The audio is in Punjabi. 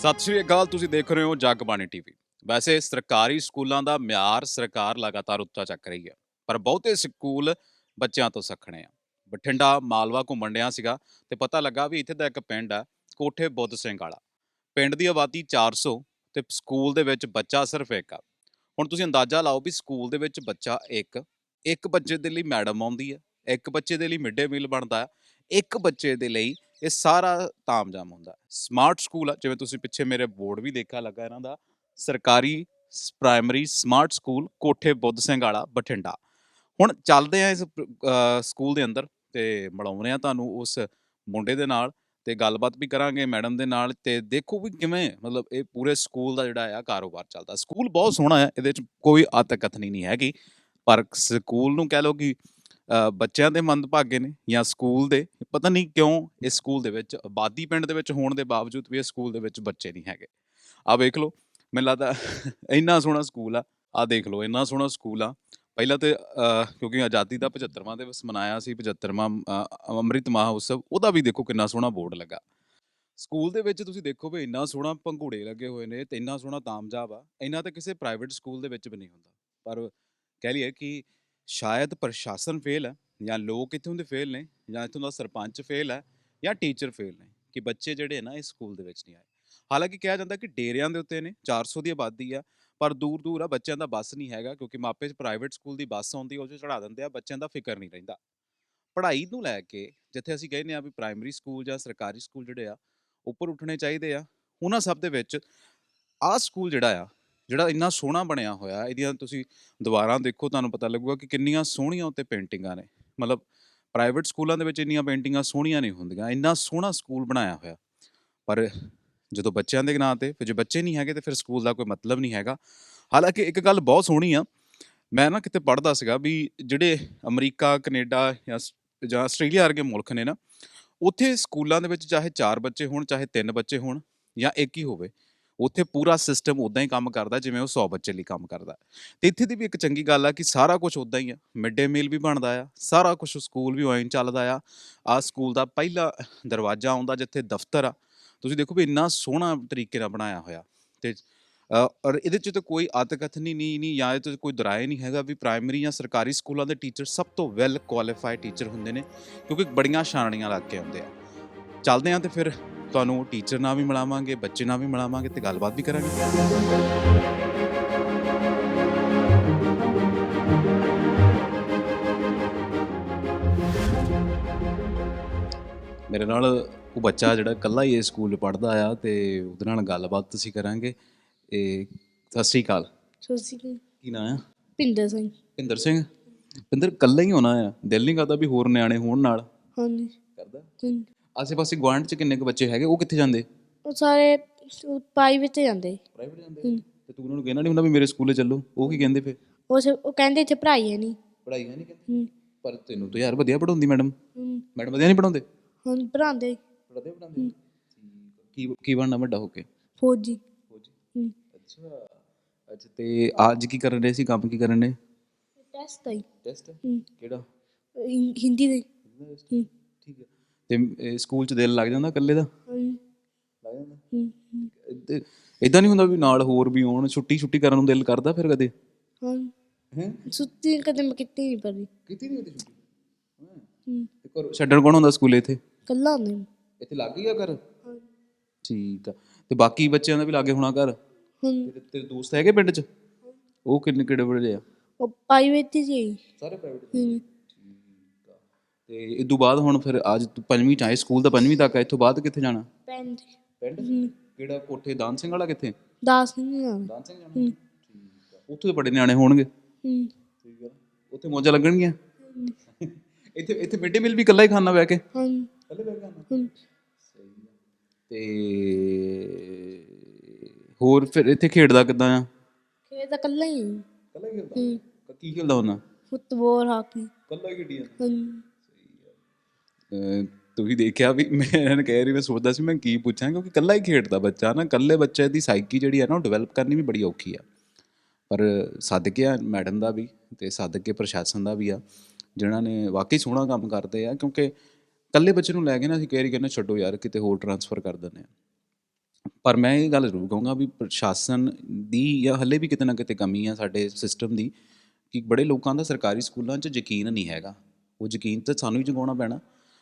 ਸਤਿ ਸ਼੍ਰੀ ਅਕਾਲ, ਤੁਸੀਂ ਦੇਖ ਰਹੇ ਹੋ ਜਗਬਾਣੀ ਟੀਵੀ। ਵੈਸੇ ਸਰਕਾਰੀ ਸਕੂਲਾਂ ਦਾ ਮਿਆਰ ਸਰਕਾਰ ਲਗਾਤਾਰ ਉੱਚਾ ਚੱਕ ਰਹੀ ਹੈ, ਪਰ ਬਹੁਤੇ ਸਕੂਲ ਬੱਚਿਆਂ ਤੋਂ ਸਖਣੇ ਆ। ਬਠਿੰਡਾ ਮਾਲਵਾ ਘੁੰਮਣ ਡਿਆ ਸੀਗਾ ਤੇ ਪਤਾ ਲੱਗਾ ਵੀ ਇੱਥੇ ਦਾ ਇੱਕ ਪਿੰਡ ਆ, ਕੋਠੇ ਬੁੱਧ ਸਿੰਘ ਵਾਲਾ। ਪਿੰਡ ਦੀ ਆਬਾਦੀ 400 ਤੇ ਸਕੂਲ ਦੇ ਵਿੱਚ ਬੱਚਾ ਸਿਰਫ ਇੱਕ ਆ। ਹੁਣ ਤੁਸੀਂ ਅੰਦਾਜ਼ਾ ਲਾਓ ਵੀ ਸਕੂਲ ਦੇ ਵਿੱਚ ਬੱਚਾ ਇੱਕ ਇੱਕ ਬੱਚੇ ਦੇ ਲਈ ਮੈਡਮ ਆਉਂਦੀ ਹੈ ਇੱਕ ਬੱਚੇ ਦੇ ਲਈ ਮਿਡ ਡੇ ਮੀਲ ਬਣਦਾ ਹੈ ਇੱਕ ਬੱਚੇ ਦੇ ਲਈ ਇਹ ਸਾਰਾ ਤਾਮਜਾਮ ਹੁੰਦਾ। ਸਮਾਰਟ ਸਕੂਲ ਆ, ਜਿਵੇਂ ਤੁਸੀਂ ਪਿੱਛੇ ਮੇਰੇ ਬੋਰਡ ਵੀ ਦੇਖਿਆ ਲੱਗਾ ਇਹਨਾਂ ਦਾ, ਸਰਕਾਰੀ ਪ੍ਰਾਇਮਰੀ ਸਮਾਰਟ ਸਕੂਲ ਕੋਠੇ ਬੁੱਧ ਸਿੰਘ ਵਾਲਾ ਬਠਿੰਡਾ। ਹੁਣ ਚੱਲਦੇ ਆ ਇਸ ਸਕੂਲ ਦੇ ਅੰਦਰ ਤੇ ਮਿਲਾਉਂਦੇ ਆ ਤੁਹਾਨੂੰ ਉਸ ਮੁੰਡੇ ਦੇ ਨਾਲ ਤੇ ਗੱਲਬਾਤ ਵੀ ਕਰਾਂਗੇ ਮੈਡਮ ਦੇ ਨਾਲ ਤੇ ਦੇਖੋ ਵੀ ਕਿਵੇਂ ਮਤਲਬ ਇਹ ਪੂਰੇ ਸਕੂਲ ਦਾ ਜਿਹੜਾ ਆ ਕਾਰੋਬਾਰ ਚੱਲਦਾ। ਸਕੂਲ ਬਹੁਤ ਸੋਹਣਾ ਹੈ ਇਹਦੇ ਚ ਕੋਈ ਆਤਕਥਨੀ ਨਹੀਂ ਹੈਗੀ, ਪਰ ਸਕੂਲ ਨੂੰ ਕਹਿ ਲਓ ਕਿ ਬੱਚਿਆਂ ਦੇ ਮੰਦਭਾਗੇ ਨੇ ਜਾਂ ਸਕੂਲ ਦੇ, ਪਤਾ ਨਹੀਂ ਕਿਉਂ ਇਸ ਸਕੂਲ ਦੇ ਵਿੱਚ, ਆਬਾਦੀ ਪਿੰਡ ਦੇ ਵਿੱਚ ਹੋਣ ਦੇ ਬਾਵਜੂਦ ਵੀ ਇਸ ਸਕੂਲ ਦੇ ਵਿੱਚ ਬੱਚੇ ਨਹੀਂ ਹੈਗੇ। ਆ ਵੇਖ ਲਓ, ਮੈਨੂੰ ਲੱਗਦਾ ਇੰਨਾ ਸੋਹਣਾ ਸਕੂਲ ਆ ਆ ਦੇਖ ਲਓ, ਇੰਨਾ ਸੋਹਣਾ ਸਕੂਲ ਆ। ਪਹਿਲਾਂ ਤੇ ਕਿਉਂਕਿ ਆਜ਼ਾਦੀ ਦਾ 75ਵਾਂ ਦਿਵਸ ਮਨਾਇਆ ਸੀ 75ਵਾਂ ਅੰਮ੍ਰਿਤ ਮਹਾਉਤਸਵ, ਉਹਦਾ ਵੀ ਦੇਖੋ ਕਿੰਨਾ ਸੋਹਣਾ ਬੋਰਡ ਲੱਗਾ। ਸਕੂਲ ਦੇ ਵਿੱਚ ਤੁਸੀਂ ਦੇਖੋ ਵੀ ਇੰਨਾ ਸੋਹਣਾ ਪੰਘੂੜੇ ਲੱਗੇ ਹੋਏ ਨੇ ਤੇ ਇੰਨਾ ਸੋਹਣਾ ਤਾਮਜਾਬ ਆ। ਇੰਨਾ ਤਾਂ ਕਿਸੇ ਪ੍ਰਾਈਵੇਟ ਸਕੂਲ ਦੇ ਵਿੱਚ ਵੀ ਨਹੀਂ ਹੁੰਦਾ। ਪਰ ਕਹਿ ਲਈਏ ਕਿ ਸ਼ਾਇਦ ਪ੍ਰਸ਼ਾਸਨ ਫੇਲ ਹੈ ਜਾਂ ਲੋਕ ਇੱਥੋਂ ਦੇ ਫੇਲ ਨੇ ਜਾਂ ਇੱਥੋਂ ਦਾ ਸਰਪੰਚ ਫੇਲ ਹੈ ਜਾਂ ਟੀਚਰ ਫੇਲ ਨੇ ਕਿ ਬੱਚੇ ਜਿਹੜੇ ਨਾ ਇਸ ਸਕੂਲ ਦੇ ਵਿੱਚ ਨਹੀਂ ਆਏ ਹਾਲਾਂਕਿ ਕਿਹਾ ਜਾਂਦਾ ਕਿ ਡੇਰਿਆਂ ਦੇ ਉੱਤੇ ਨੇ 400 ਦੀ ਆਬਾਦੀ ਆ ਪਰ ਦੂਰ ਦੂਰ ਆ ਬੱਚਿਆਂ ਦਾ ਬੱਸ ਨਹੀਂ ਹੈਗਾ ਕਿਉਂਕਿ ਮਾਪੇ 'ਚ ਪ੍ਰਾਈਵੇਟ ਸਕੂਲ ਦੀ ਬੱਸ ਆਉਂਦੀ ਉਹ 'ਚ ਚੜਾ ਦਿੰਦੇ ਆ ਬੱਚਿਆਂ ਦਾ ਫਿਕਰ ਨਹੀਂ ਰਹਿੰਦਾ ਪੜ੍ਹਾਈ ਨੂੰ ਲੈ ਕੇ ਜਿੱਥੇ ਅਸੀਂ ਕਹਿੰਦੇ ਆ ਵੀ ਪ੍ਰਾਇਮਰੀ ਸਕੂਲ ਜਾਂ ਸਰਕਾਰੀ ਸਕੂਲ ਜਿਹੜੇ ਆ ਉੱਪਰ ਉੱਠਣੇ ਚਾਹੀਦੇ ਆ ਉਹਨਾਂ ਸਭ ਦੇ ਵਿੱਚ ਆਹ ਸਕੂਲ ਜਿਹੜਾ ਆ ਜਿਹੜਾ ਇੰਨਾ ਸੋਹਣਾ ਬਣਿਆ ਹੋਇਆ, ਇਹਦੀਆਂ ਤੁਸੀਂ ਦੁਬਾਰਾ ਦੇਖੋ, ਤੁਹਾਨੂੰ ਪਤਾ ਲੱਗੂਗਾ ਕਿ ਕਿੰਨੀਆਂ ਸੋਹਣੀਆਂ ਉੱਤੇ ਪੇਂਟਿੰਗਾਂ ਨੇ। ਮਤਲਬ ਪ੍ਰਾਈਵੇਟ ਸਕੂਲਾਂ ਦੇ ਵਿੱਚ ਇੰਨੀਆਂ ਪੇਂਟਿੰਗਾਂ ਸੋਹਣੀਆਂ ਨਹੀਂ ਹੁੰਦੀਆਂ, ਇੰਨਾ ਸੋਹਣਾ ਸਕੂਲ ਬਣਾਇਆ ਹੋਇਆ। ਪਰ ਜਦੋਂ ਬੱਚਿਆਂ ਦੇ ਨਾਂ ਤੇ, ਫਿਰ ਜੇ ਬੱਚੇ ਨਹੀਂ ਹੈਗੇ ਤੇ ਫਿਰ ਸਕੂਲ ਦਾ ਕੋਈ ਮਤਲਬ ਨਹੀਂ ਹੈਗਾ। ਹਾਲਾਂਕਿ ਇੱਕ ਗੱਲ ਬਹੁਤ ਸੋਹਣੀ ਆ, ਮੈਂ ਨਾ ਕਿਤੇ ਪੜ੍ਹਦਾ ਸੀਗਾ ਵੀ ਜਿਹੜੇ ਅਮਰੀਕਾ, ਕੈਨੇਡਾ ਜਾਂ ਜਾਂ ਆਸਟ੍ਰੇਲੀਆ ਵਰਗੇ ਮੁਲਕ ਨੇ ਨਾ, ਉੱਥੇ ਸਕੂਲਾਂ ਦੇ ਵਿੱਚ ਚਾਹੇ 4 ਬੱਚੇ ਹੋਣ, ਚਾਹੇ 3 ਬੱਚੇ ਹੋਣ ਜਾਂ ਇੱਕ ਹੀ ਹੋਵੇ ਉੱਥੇ ਪੂਰਾ ਸਿਸਟਮ ਉਦਾਂ ਹੀ ਕੰਮ ਕਰਦਾ ਜਿਵੇਂ ਉਹ 100 ਬੱਚੇ ਲਈ ਕੰਮ ਕਰਦਾ। ਤੇ ਇੱਥੇ ਦੀ ਵੀ ਇੱਕ ਚੰਗੀ ਗੱਲ ਆ ਕਿ ਸਾਰਾ ਕੁਝ ਉਦਾਂ ਹੀ ਆ। ਮਿਡ ਡੇ ਮੀਲ ਵੀ ਬਣਦਾ ਆ, ਸਾਰਾ ਕੁਝ ਸਕੂਲ ਵੀ ਆਇਨ ਚੱਲਦਾ ਆ। ਆ ਸਕੂਲ ਦਾ ਪਹਿਲਾ ਦਰਵਾਜ਼ਾ ਆਉਂਦਾ ਜਿੱਥੇ ਦਫ਼ਤਰ ਆ। ਤੁਸੀਂ ਦੇਖੋ ਵੀ ਇੰਨਾ ਸੋਹਣਾ ਤਰੀਕੇ ਨਾਲ ਬਣਾਇਆ ਹੋਇਆ। ਤੇ ਔਰ ਇਹਦੇ ਚ ਤਾਂ ਕੋਈ ਅਤਕਥਨੀ ਨਹੀਂ ਨਹੀਂ ਜਾਂ ਇਹ 'ਚ ਕੋਈ ਦੁਰਾਏ ਨਹੀਂ ਹੈਗਾ ਵੀ ਪ੍ਰਾਇਮਰੀ ਜਾਂ ਸਰਕਾਰੀ ਸਕੂਲਾਂ ਦੇ ਟੀਚਰ ਸਭ ਤੋਂ ਵੈਲ ਕੁਆਲੀਫਾਈਡ ਟੀਚਰ ਹੁੰਦੇ ਨੇ। ਕਿਉਂਕਿ ਬੜੀਆਂ ਛਾਣਨੀਆਂ ਲੱਗ ਕੇ ਆਉਂਦੇ ਆ। ਚੱਲਦੇ ਆ ਤੇ ਫਿਰ ਤੁਹਾਨੂੰ ਟੀਚਰ ਨਾਲ ਵੀ ਮਿਲਾਵਾਂਗੇ ਬੱਚੇ ਨਾਲ ਵੀ ਮਿਲਾਵਾਂਗੇ ਤੇ ਗੱਲਬਾਤ ਵੀ ਕਰਾਂਗੇ। ਮੇਰੇ ਨਾਲ ਉਹ ਬੱਚਾ ਜਿਹੜਾ ਇਕੱਲਾ ਹੀ ਇਹ ਸਕੂਲ ਪੜ੍ਹਦਾ ਆ ਤੇ ਉਹਦੇ ਨਾਲ ਗੱਲਬਾਤ ਅਸੀਂ ਕਰਾਂਗੇ। ਇਹ ਸਤਿ ਸ੍ਰੀ ਅਕਾਲ। ਸੋਸੀ ਕੀ ਕੀ ਨਾਂ ਆ? ਪਿੰਦਰ ਸਿੰਘ। ਭਿੰਦਰ ਸਿੰਘ। ਭਿੰਦਰ ਇਕੱਲਾ ਹੀ ਹੋਣਾ ਆ? ਦਿਲ ਨਹੀਂ ਕਰਦਾ ਵੀ ਹੋਰ ਨਿਆਣੇ ਹੋਣ ਨਾਲ? ਹਾਂਜੀ। ਕਰਦਾ? ਹਾਂਜੀ। ਆਸੇ ਪਾਸੇ ਗੁਆਂਢ ਚ ਕਿੰਨੇ ਕੁ ਬੱਚੇ ਹੈਗੇ? ਉਹ ਕਿੱਥੇ ਜਾਂਦੇ? ਉਹ ਸਾਰੇ ਪਾਈ ਵਿੱਚ ਜਾਂਦੇ। ਪ੍ਰਾਈਵੇਟ ਜਾਂਦੇ। ਤੇ ਤੂੰ ਉਹਨਾਂ ਨੂੰ ਕਹਿਣਾ ਨਹੀਂ ਹੁੰਦਾ ਵੀ ਮੇਰੇ ਸਕੂਲੇ ਚੱਲੋ? ਉਹ ਕੀ ਕਹਿੰਦੇ ਫੇ ਉਹ ਸ- ਉਹ ਕਹਿੰਦੇ ਇੱਥੇ ਪੜ੍ਹਾਈ ਹੈ ਨਹੀਂ ਪੜ੍ਹਾਈ ਹੈ ਨਹੀਂ ਕਹਿੰਦੇ? ਹੂੰ। ਪਰ ਤੈਨੂੰ ਤਾਂ ਯਾਰ ਵਧੀਆ ਪੜਾਉਂਦੀ ਮੈਡਮ। ਹੂੰ। ਮੈਡਮ ਵਧੀਆ ਨਹੀਂ ਪੜਾਉਂਦੇ ਹੁਣ ਪੜ੍ਹਾਉਂਦੇ। ਪੜਾਉਂਦੇ ਪੜਾਉਂਦੇ ਕੀ ਕੀ ਬਣਨਾ ਵੱਡਾ ਹੋ ਕੇ? ਫੌਜੀ। ਫੌਜੀ? ਹੂੰ। ਅੱਛਾ। ਅੱਛਾ ਤੇ ਅੱਜ ਕੀ ਕਰਨ ਰਹੇ ਸੀ? ਕੰਮ ਕੀ ਕਰਨ ਨੇ ਟੈਸਟ ਆਈ ਟੈਸਟ ਹੂੰ। ਕਿਹੜਾ? ਹਿੰਦੀ ਦੇ। ਹੂੰ। ਠੀਕ ਹੈ। ਤੇ ਸਕੂਲ ਚ ਦਿਲ ਲੱਗ ਜਾਂਦਾ ਇਕੱਲੇ ਦਾ? ਹਾਂਜੀ। ਲੱਗ ਜਾਂਦਾ? ਹੂੰ। ਹੂੰ। ਇਦਾਂ ਨਹੀਂ ਹੁੰਦਾ ਵੀ ਨਾਲ ਹੋਰ ਵੀ ਆਉਣ ਛੁੱਟੀ ਛੁੱਟੀ ਕਰਨ ਨੂੰ ਦਿਲ ਕਰਦਾ ਫਿਰ ਕਦੇ? ਹਾਂ ਹੈ? ਸੁੱਤੀ ਕਦੇ ਮੈਂ ਕਿਤੇ ਨਹੀਂ ਕੀਤੀ ਨਹੀਂ ਕਦੇ ਛੁੱਟੀ? ਹੂੰ। ਤੇ ਘਰੋਂ ਛੱਡਣ ਕੌਣ ਹੁੰਦਾ ਸਕੂਲੇ ਇੱਥੇ? ਕੱਲਾ ਹੁੰਦੇ ਇੱਥੇ ਲੱਗ ਗਿਆ ਘਰ? ਠੀਕ ਆ। ਤੇ ਬਾਕੀ ਬੱਚਿਆਂ ਦਾ ਵੀ ਲਾਗੇ ਹੋਣਾ ਘਰ? ਤੇਰੇ ਤੇਰੇ ਦੋਸਤ ਹੈਗੇ ਪਿੰਡ 'ਚ? ਉਹ ਕਿੰਨੇ ਕਿਹੜੇ ਬੜੇ ਆ? ਉਹ ਪਾਈ ਵਿੱਚ ਹੀ ਸਾਰੇ ਪ੍ਰਾਈਵੇਟ ਹੂੰ ਤੇ ਇਸ ਤੋਂ ਬਾਅਦ ਹੁਣ ਫਿਰ ਅੱਜ ਤੂੰ ਪੰਜਵੀਂ ਚ ਆਏ ਸਕੂਲ ਦਾ ਪੰਜਵੀਂ ਤੱਕ ਆ ਇੱਥੋਂ ਬਾਅਦ ਕਿੱਥੇ ਜਾਣਾ? ਪਿੰਡ। ਹੂੰ। ਕਿਹੜਾ ਕੋਠੇ ਦਾਨ ਸਿੰਘ ਵਾਲਾ ਕਿੱਥੇ? ਨਹੀਂ ਆਉਂਦਾ ਦਾਨ ਸਿੰਘ ਜਾਣਾ ਠੀਕ ਆ। ਉੱਥੇ ਬੜੇ ਨਿਆਣੇ ਹੋਣਗੇ। ਹੂੰ। ਠੀਕ ਆ। ਉੱਥੇ ਮੌਜਾਂ ਲੱਗਣਗੀਆਂ? ਇੱਥੇ ਇੱਥੇ ਮਿਡ ਮੀਲ ਵੀ ਇਕੱਲਾ ਹੀ ਖਾਣਾ ਬੈ ਕੇ? ਹਾਂ ਇਕੱਲੇ ਬੈ ਕੇ ਖਾਣਾ? ਹੂੰ। ਤੇ ਹੋਰ ਫਿਰ ਇੱਥੇ ਖੇਡਦਾ ਕਿੱਦਾਂ ਆ? ਖੇਡ ਤਾਂ ਕੱਲਾ ਹੀ। ਇਕੱਲਾ ਹੀ ਖੇਡਦਾ? ਕੀ ਖੇਡਦਾ ਹੁੰਦਾ? Football hockey. ਇਕੱਲਾ ਹੀ ਖੇਡੀ ਜਾਂਦਾ? ਹਾਂ ਤੁਸੀਂ ਦੇਖਿਆ ਵੀ ਮੈਂ ਇਹਨਾਂ ਕਹਿ ਰਹੀ, ਮੈਂ ਸੋਚਦਾ ਸੀ ਮੈਂ ਕੀ ਪੁੱਛਾਂ, ਕਿਉਂਕਿ ਇਕੱਲਾ ਹੀ ਖੇਡਦਾ ਬੱਚਾ ਨਾ, ਇਕੱਲੇ ਬੱਚੇ ਦੀ ਸਾਈਕੀ ਜਿਹੜੀ ਹੈ ਨਾ, ਉਹ ਡਿਵੈਲਪ ਕਰਨੀ ਵੀ ਬੜੀ ਔਖੀ ਆ। ਪਰ ਸਦਕੇ ਆ ਮੈਡਮ ਦਾ ਵੀ ਤੇ ਸਦਕੇ ਪ੍ਰਸ਼ਾਸਨ ਦਾ ਵੀ ਆ, ਜਿਨ੍ਹਾਂ ਨੇ ਵਾਕਈ ਸੋਹਣਾ ਕੰਮ ਕਰਦੇ ਆ, ਕਿਉਂਕਿ ਇਕੱਲੇ ਬੱਚੇ ਨੂੰ ਲੈ ਕੇ ਨਾ ਅਸੀਂ ਕਹਿ ਰਹੀ, ਕਹਿੰਦੇ ਛੱਡੋ ਯਾਰ, ਕਿਤੇ ਹੋਰ ਟਰਾਂਸਫਰ ਕਰ ਦਿੰਦੇ ਆ। ਪਰ ਮੈਂ ਇਹ ਗੱਲ ਜ਼ਰੂਰ ਕਹੂੰਗਾ ਵੀ ਪ੍ਰਸ਼ਾਸਨ ਦੀ ਜਾਂ ਹੱਲੇ ਵੀ ਕਿਤੇ ਨਾ ਕਿਤੇ ਕਮੀ ਆ ਸਾਡੇ ਸਿਸਟਮ ਦੀ, ਕਿ ਬੜੇ ਲੋਕਾਂ ਦਾ ਸਰਕਾਰੀ ਸਕੂਲਾਂ 'ਚ ਯਕੀਨ ਨਹੀਂ ਹੈਗਾ। ਉਹ ਯਕੀਨ ਤਾਂ ਸਾਨੂੰ ਹੀ ਜਗਾਉਣਾ ਪੈਣਾ।